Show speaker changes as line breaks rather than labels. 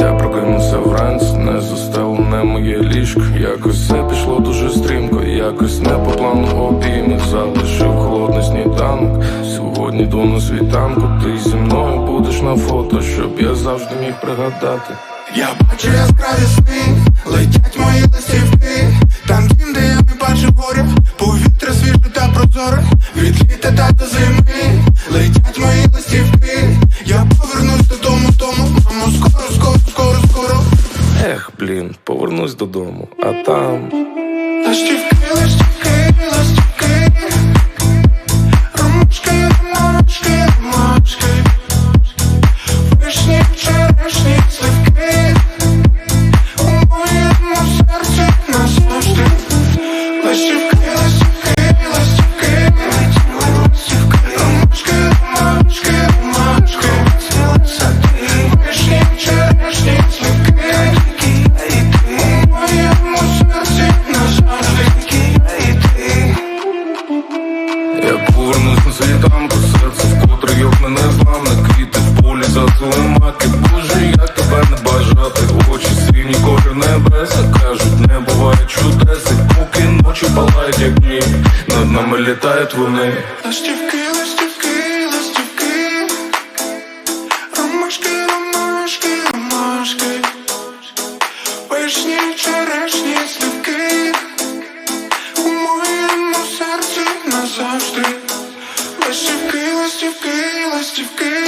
Я прокинувся вранці, не застелене моє ліжко. Якось все пішло дуже стрімко, якось не по плану. Обійми Залишив холодний сніданок. Сьогодні йду на світанку, ти зі мною будеш на фото, щоб я завжди міг пригадати.
Я бачу яскраві сни, летять мої листівки. Там дім, де я не бачив горя. Повітря свіже та прозоре. Від літа та до зими додому,
а там
Листівки, листівки, листівки Ромашки, ромашки, ромашки Вишні, черешні,
світанку, серце вкотре як мене зламне Квіти в полі зацеломаки Боже, як тебе не бажати Очі сині кожен небеса Кажуть, не буває чудес поки ночі палають, як дні Над нами літають вони.
Ластівки, ластівки, моєму серці назавжди Ластівки, ластівки, ластівки